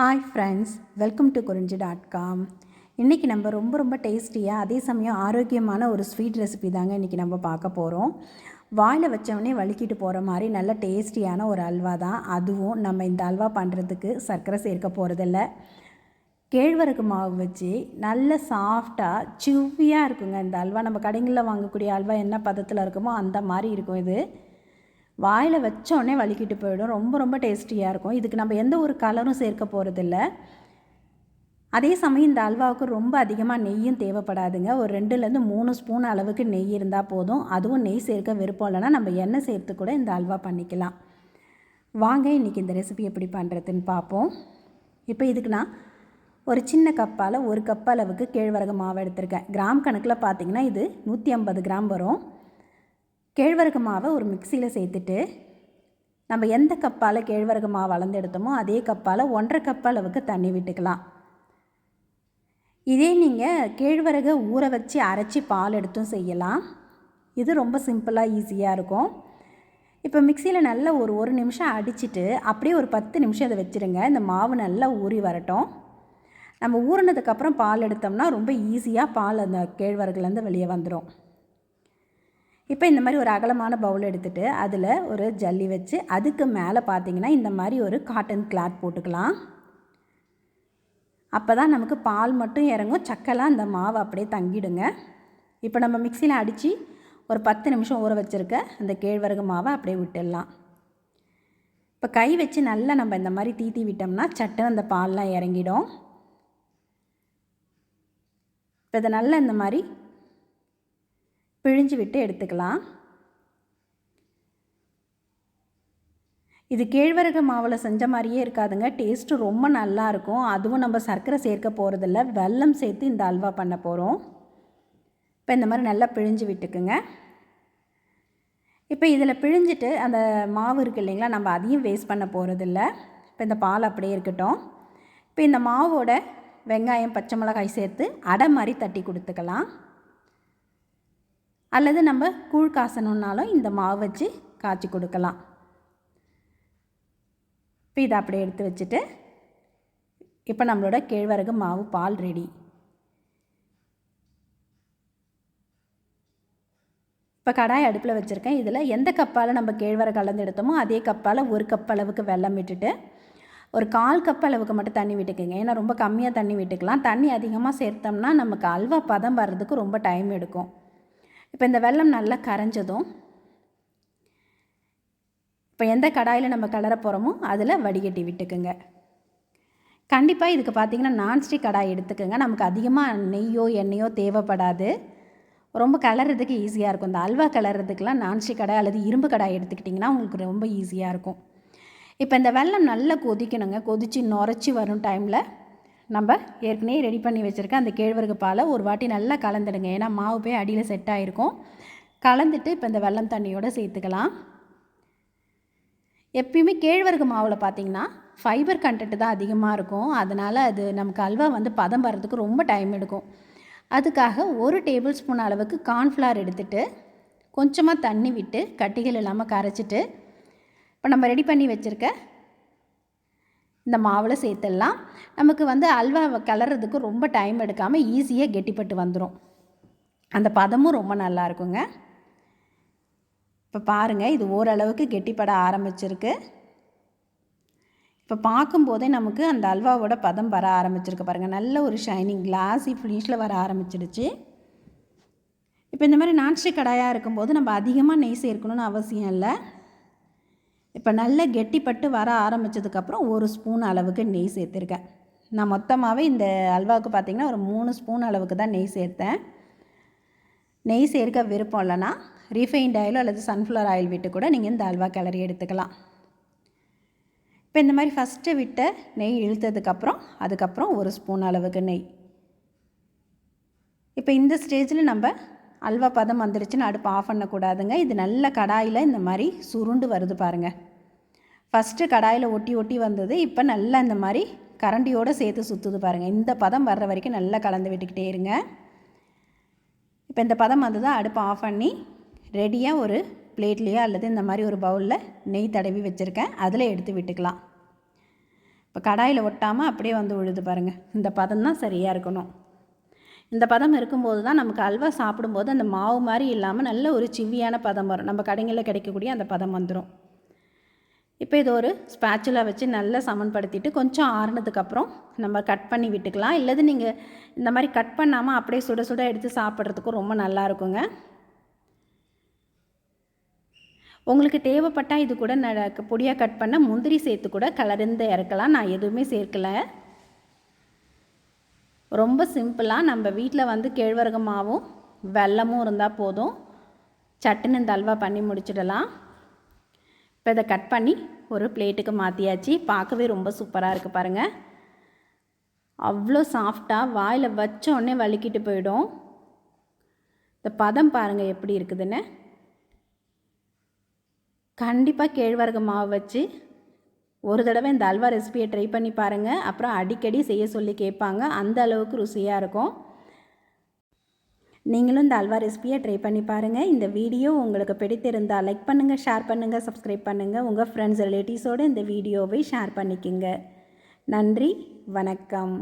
Hi friends welcome to Kurinji dot com இன்றைக்கி நம்ம ரொம்ப ரொம்ப டேஸ்டியாக அதே சமயம் ஆரோக்கியமான ஒரு ஸ்வீட் ரெசிபி தாங்க இன்றைக்கி நம்ம பார்க்க போகிறோம் வாயில் வச்சவொடனே வலிக்கிட்டு போகிற மாதிரி நல்ல டேஸ்டியான ஒரு அல்வா தான். அதுவும் நம்ம இந்த அல்வா பண்ணுறதுக்கு சர்க்கரை சேர்க்க போகிறதில்ல கேழ்வரகு மாவு வச்சு நல்ல சாஃப்டாக சுவியாக இருக்குங்க இந்த அல்வா. நம்ம கடைங்களில் வாங்கக்கூடிய அல்வா என்ன பதத்தில் இருக்குமோ அந்த மாதிரி இருக்கும் இது. வாயில் வச்சோடனே வலிக்கிட்டு போயிடும். ரொம்ப ரொம்ப டேஸ்டியாக இருக்கும். இதுக்கு நம்ம எந்த ஒரு கலரும் சேர்க்க போகிறதில்ல அதே சமயம் இந்த அல்வாவுக்கு ரொம்ப அதிகமாக நெய்யும் தேவைப்படாதுங்க. ஒரு ரெண்டுலேருந்து மூணு ஸ்பூன் அளவுக்கு நெய் இருந்தால் போதும். அதுவும் நெய் சேர்க்க விருப்பம் இல்லைன்னா நம்ம எண்ணெய் சேர்த்து கூட இந்த அல்வா பண்ணிக்கலாம். வாங்க இன்றைக்கி இந்த ரெசிபி எப்படி பண்ணுறதுன்னு பார்ப்போம். இப்போ இதுக்கு நான் ஒரு சின்ன கப்பால் ஒரு கப் அளவுக்கு கேழ்வரகு மாவு எடுத்திருக்கேன். கிராம் கணக்கில் பார்த்திங்கன்னா இது நூற்றி ஐம்பது கிராம் வரும். கேழ்வரகு மாவை ஒரு மிக்சியில் சேர்த்துட்டு நம்ம எந்த கப்பால் கேழ்வரகு மாவு அளந்து எடுத்தோமோ அதே கப்பால் ஒன்றரை கப் அளவுக்கு தண்ணி விட்டுக்கலாம். இதே நீங்கள் கேழ்வரகை ஊற வச்சு அரைச்சி பால் எடுத்தும் செய்யலாம். இது ரொம்ப சிம்பிளாக ஈஸியாக இருக்கும். இப்போ மிக்சியில் நல்லா ஒரு ஒரு நிமிஷம் அடிச்சுட்டு அப்படியே ஒரு பத்து நிமிஷம் அதை வச்சுருங்க. இந்த மாவு நல்லா ஊறி வரட்டும். நம்ம ஊறினதுக்கப்புறம் பால் எடுத்தோம்னா ரொம்ப ஈஸியாக பால் அந்த கேழ்வரகுலேருந்து வெளியே வந்துடும் இப்போ இந்த மாதிரி ஒரு அகலமான பவுல் எடுத்துகிட்டு அதில் ஒரு ஜல்லி வச்சு அதுக்கு மேலே பார்த்தீங்கன்னா இந்த மாதிரி ஒரு காட்டன் கிளாத் போட்டுக்கலாம். அப்போ தான் நமக்கு பால் மட்டும் இறங்கும். சக்கெல்லாம் அந்த மாவு அப்படியே தங்கிடுங்க. இப்போ நம்ம மிக்சியில் அடித்து ஒரு பத்து நிமிஷம் ஊற வச்சுருக்க அந்த கேழ்வரகு மாவை அப்படியே விட்டுடலாம். இப்போ கை வச்சு நல்லா நம்ம இந்த மாதிரி தீத்தி விட்டோம்னா சட்டுன்னு அந்த பால்லாம் இறங்கிடும். இப்போ இதை நல்லா இந்த மாதிரி பிழிஞ்சு விட்டு எடுத்துக்கலாம். இது கேழ்வரகு மாவில் செஞ்ச மாதிரியே இருக்காதுங்க. டேஸ்ட்டு ரொம்ப நல்லாயிருக்கும் அதுவும் நம்ம சர்க்கரை சேர்க்க போகிறதில்ல வெல்லம் சேர்த்து இந்த அல்வா பண்ண போகிறோம் இப்போ இந்த மாதிரி நல்லா பிழிஞ்சு விட்டுக்குங்க. இப்போ இதில் பிழிஞ்சிட்டு அந்த மாவு இருக்குது இல்லைங்களா நம்ம அதையும் வேஸ்ட் பண்ண போகிறதில்ல இப்போ இந்த பால் அப்படியே இருக்கட்டும். இப்போ இந்த மாவோட வெங்காயம் பச்சை மிளகாய் சேர்த்து அடை மாதிரி தட்டி கொடுத்துக்கலாம். அல்லது நம்ம கூழ் காசணுன்னாலும் இந்த மாவு வச்சு காய்ச்சி கொடுக்கலாம். இப்போ இதை அப்படியே எடுத்து வச்சுட்டு இப்போ நம்மளோட கேழ்வரகு மாவு பால் ரெடி. இப்போ கடாய் அடுப்பில் வச்சுருக்கேன். இதில் எந்த கப்பால் நம்ம கேழ்வரகு கலந்து எடுத்தோமோ அதே கப்பால் ஒரு கப் அளவுக்கு வெல்லம் விட்டுட்டு ஒரு கால் கப் அளவுக்கு மட்டும் தண்ணி விட்டுக்குங்க. ஏன்னா ரொம்ப கம்மியாக தண்ணி விட்டுக்கலாம். தண்ணி அதிகமாக சேர்த்தோம்னா நமக்கு அல்வா பதம் வர்றதுக்கு ரொம்ப டைம் எடுக்கும். இப்போ இந்த வெல்லம் நல்லா கரைஞ்சதும் இப்போ எந்த கடாயில் நம்ம கலர போகிறோமோ அதில் வடிகட்டி விட்டுக்குங்க. கண்டிப்பாக இதுக்கு பார்த்திங்கன்னா நான்ஸ்டிக் கடாய் எடுத்துக்கோங்க. நமக்கு அதிகமாக நெய்யோ எண்ணெயோ தேவைப்படாது. ரொம்ப கலர்றதுக்கு ஈஸியாக இருக்கும். இந்த அல்வா கலர்றதுக்கெலாம் நான்ஸ்டிக் கடாய் அல்லது இரும்பு கடாய் எடுத்துக்கிட்டிங்கன்னா உங்களுக்கு ரொம்ப ஈஸியாக இருக்கும். இப்போ இந்த வெல்லம் நல்லா கொதிக்கணுங்க. கொதித்து நுரைச்சி வரும் டைமில் நம்ம ஏற்கனவே ரெடி பண்ணி வச்சுருக்க அந்த கேழ்வரகு பாலை ஒரு வாட்டி நல்லா கலந்துடுங்க. ஏன்னா மாவு போய் அடியில் செட் ஆகிருக்கும் கலந்துட்டு இப்போ இந்த வெல்லம் தண்ணியோடு சேர்த்துக்கலாம். எப்பயுமே கேழ்வரகு மாவில் பார்த்திங்கன்னா ஃபைபர் கண்டென்ட் தான் அதிகமாக இருக்கும். அதனால் அது நமக்கு அல்வா வந்து பதம் வர்றதுக்கு ரொம்ப டைம் எடுக்கும். அதுக்காக ஒரு டேபிள் ஸ்பூன் அளவுக்கு கார்ன்ஃப்ளவர் எடுத்துகிட்டு கொஞ்சமாக தண்ணி விட்டு கட்டிகள் இல்லாமல் கரைச்சிட்டு இப்போ நம்ம ரெடி பண்ணி வச்சுருக்க இந்த மாவில் சேர்த்துடலாம். நமக்கு வந்து அல்வா கிளறதுக்கு ரொம்ப டைம் எடுக்காமல் ஈஸியாக கெட்டிப்பட்டு வந்துடும் அந்த பதமும் ரொம்ப நல்லா இருக்குங்க. இப்போ பாருங்கள் இது ஓரளவுக்கு கெட்டிப்பட ஆரம்பிச்சிருக்கு. இப்போ பார்க்கும்போதே நமக்கு அந்த அல்வாவோட பதம் வர ஆரம்பிச்சிருக்கு பாருங்கள் நல்ல ஒரு ஷைனிங் கிளாஸி ஃபினிஷில் வர ஆரம்பிச்சிடுச்சு. இப்போ இந்த மாதிரி நான்ஸ்டிக் கடாயாக இருக்கும்போது நம்ம அதிகமாக நெய் சேர்க்கணும்னு அவசியம் இல்லை. இப்போ நல்ல கெட்டிப்பட்டு வர ஆரம்பித்ததுக்கப்புறம் ஒரு ஸ்பூன் அளவுக்கு நெய் சேர்த்துருக்கேன். நான் மொத்தமாகவே இந்த அல்வாவுக்கு பார்த்திங்கன்னா ஒரு மூணு ஸ்பூன் அளவுக்கு தான் நெய் சேர்த்தேன். நெய் சேர்க்க விருப்பம் இல்லைன்னா ரீஃபைண்ட் ஆயிலோ அல்லது சன்ஃப்ளவர் ஆயில் விட்டு கூட நீங்கள் இந்த அல்வா கிளறி எடுத்துக்கலாம். இப்போ இந்த மாதிரி ஃபஸ்ட்டு விட்ட நெய் இழுத்ததுக்கப்புறம் அதுக்கப்புறம் ஒரு ஸ்பூன் அளவுக்கு நெய். இப்போ இந்த ஸ்டேஜில் நம்ம அல்வா பதம் வந்துருச்சுன்னு அடுப்பு ஆஃப் பண்ணக்கூடாதுங்க. இது நல்ல கடாயில் இந்த மாதிரி சுருண்டு வருது பாருங்கள் ஃபஸ்ட்டு கடாயில் ஒட்டி ஒட்டி வந்தது. இப்போ நல்லா இந்த மாதிரி கரண்டியோடு சேர்த்து சுற்றுது பாருங்கள் இந்த பதம் வர்ற வரைக்கும் நல்லா கலந்து விட்டுக்கிட்டே இருங்க. இப்போ இந்த பதம் வந்ததும் அடுப்பு ஆஃப் பண்ணி ரெடியாக ஒரு பிளேட்லேயோ அல்லது இந்த மாதிரி ஒரு பவுலில் நெய் தடவி வச்சுருக்கேன். அதில் எடுத்து விட்டுக்கலாம். இப்போ கடாயில் ஒட்டாமல் அப்படியே வந்து விழுது பாருங்கள் இந்த பதம் தான் சரியாக இருக்கணும். இந்த பதம் இருக்கும்போது தான் நமக்கு அல்வா சாப்பிடும்போது அந்த மாவு மாதிரி இல்லாமல் நல்ல ஒரு சிவியான பதம் வரும். நம்ம கடைங்களில் கிடைக்கக்கூடிய அந்த பதம் வந்துடும் இப்போ இது ஒரு ஸ்பேச்சுலா வச்சு நல்லா சமன்படுத்திட்டு கொஞ்சம் ஆறுனதுக்கப்புறம் நம்ம கட் பண்ணி விட்டுக்கலாம். இல்லது நீங்கள் இந்த மாதிரி கட் பண்ணாமல் அப்படியே சுட சுட எடுத்து சாப்பிட்றதுக்கும் ரொம்ப நல்லா இருக்குங்க. உங்களுக்கு தேவைப்பட்டால் இது கூட ந பொடியாக கட் பண்ண முந்திரி சேர்த்து கூட கலர்ந்து இறக்கலாம். நான் எதுவுமே சேர்க்கலை. ரொம்ப சிம்பிளாக நம்ம வீட்டில் வந்து கேழ்வரகு மாவும் வெல்லமும் இருந்தால் போதும். சட்டுன்னு இந்த அல்வா பண்ணி முடிச்சிடலாம். இப்போ இதை கட் பண்ணி ஒரு பிளேட்டுக்கு மாற்றியாச்சு பார்க்கவே ரொம்ப சூப்பராக இருக்குது பாருங்கள் அவ்வளோ சாஃப்டாக வாயில் வச்ச உடனே வலிக்கிட்டு போயிடும். இந்த பதம் பாருங்கள் எப்படி இருக்குதுன்னு. கண்டிப்பாக கேழ்வரகு மாவு வச்சு ஒரு தடவை இந்த அல்வா ரெசிபியை ட்ரை பண்ணி பாருங்கள் அப்புறம் அடிக்கடி செய்ய சொல்லி கேட்பாங்க. அந்த அளவுக்கு ருசியாக இருக்கும். நீங்களும் இந்த அல்வா ரெசிபியை ட்ரை பண்ணி பாருங்கள் இந்த வீடியோ உங்களுக்கு பிடித்திருந்தால் லைக் பண்ணுங்கள் ஷேர் பண்ணுங்கள் சப்ஸ்கிரைப் பண்ணுங்கள் உங்கள் ஃப்ரெண்ட்ஸ் ரிலேட்டிவ்ஸோடு இந்த வீடியோவை ஷேர் பண்ணிக்கோங்க. நன்றி வணக்கம்.